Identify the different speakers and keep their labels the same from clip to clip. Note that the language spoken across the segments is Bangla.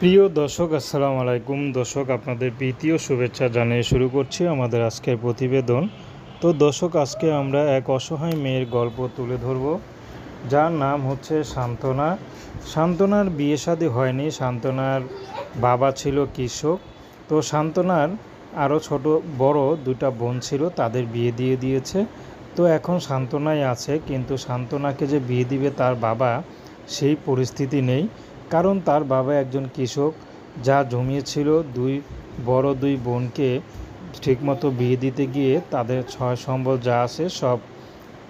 Speaker 1: প্রিয় দর্শক, আসসালামু আলাইকুম। দর্শক, আপনাদের প্রীতি শুভেচ্ছা জানিয়ে শুরু করছি আমাদের আজকের প্রতিবেদন। তো দর্শক, আজকে আমরা এক অসহায় মেয়ের গল্প তুলে ধরব। যার নাম হচ্ছে সান্ত্বনা সান্ত্বনার বিয়ে শাদী হয়নি। সান্ত্বনার বাবা ছিল কৃষক। তো সান্ত্বনার আরও ছোট, বড় দুটা বোন ছিল, তাদের বিয়ে দিয়ে দিয়েছে। তো এখন সান্ত্বনাই আছে, কিন্তু সান্ত্বনাকে যে বিয়ে দিবে তার বাবা, সেই পরিস্থিতি নেই। কারণ তার বাবা একজন কৃষক, যা জমিয়েছিল দুই বড় দুই বোনকে ঠিকমতো বিয়ে দিতে গিয়ে তাদের ছয় সম্বল যা আছে সব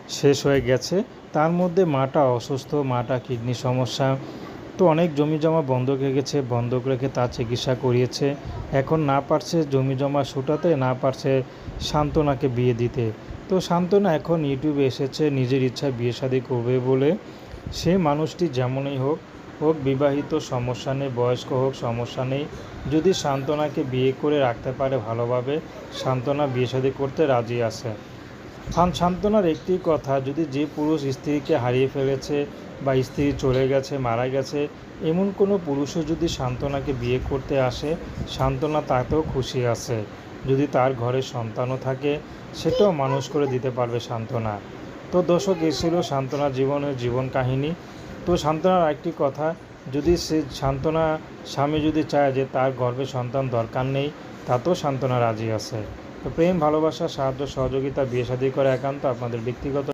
Speaker 1: শেষ হয়ে গেছে। তার মধ্যে মাটা অসুস্থ, মাটা কিডনি সমস্যা, তো অনেক জমি জমা বন্ধক রেখেছে বন্ধক রেখে তার চিকিৎসা করিয়েছে। এখন না পারছে জমি জমা ছুটাতে না পারছে সান্ত্বনাকে বিয়ে দিতে। তো সান্ত্বনা এখন ইউটিউবে এসেছে, নিজের ইচ্ছায় বিয়ে শাদী করবে বলে। সে মানুষটি যেমনই হোক হোক বিবাহিত, সমস্যা নেই, বয়স্ক হোক, সমস্যা নেই। যদি সান্ত্বনাকে বিয়ে করে রাখতে পারে ভালোভাবে সান্ত্বনা বিয়ে শাদী করতে রাজি আছে। সান্ত্বনার একটি কথা, যদি যে পুরুষ স্ত্রীকে হারিয়ে ফেলেছে বা স্ত্রী চলে গেছে, মারা গেছে, এমন কোনো পুরুষও যদি সান্ত্বনাকে বিয়ে করতে আসে সান্ত্বনা তাতেও খুশি আছে। যদি তার ঘরে সন্তানও থাকে, সেটাও মানুষ করে দিতে পারবে সান্ত্বনা তো দর্শক, এ ছিল সান্ত্বনার জীবনের জীবন কাহিনী। তো সান্ত্বনার আরেকটি কথা, যদি সে সান্ত্বনা স্বামী যদি চায় যে তার গর্ভে সন্তান দরকার নেই, তাতেও সান্ত্বনা রাজি আছে। তো প্রেম, ভালোবাসা, সাহায্য, সহযোগিতা বিয়ে শাদী করে একান্ত আপনাদের ব্যক্তিগত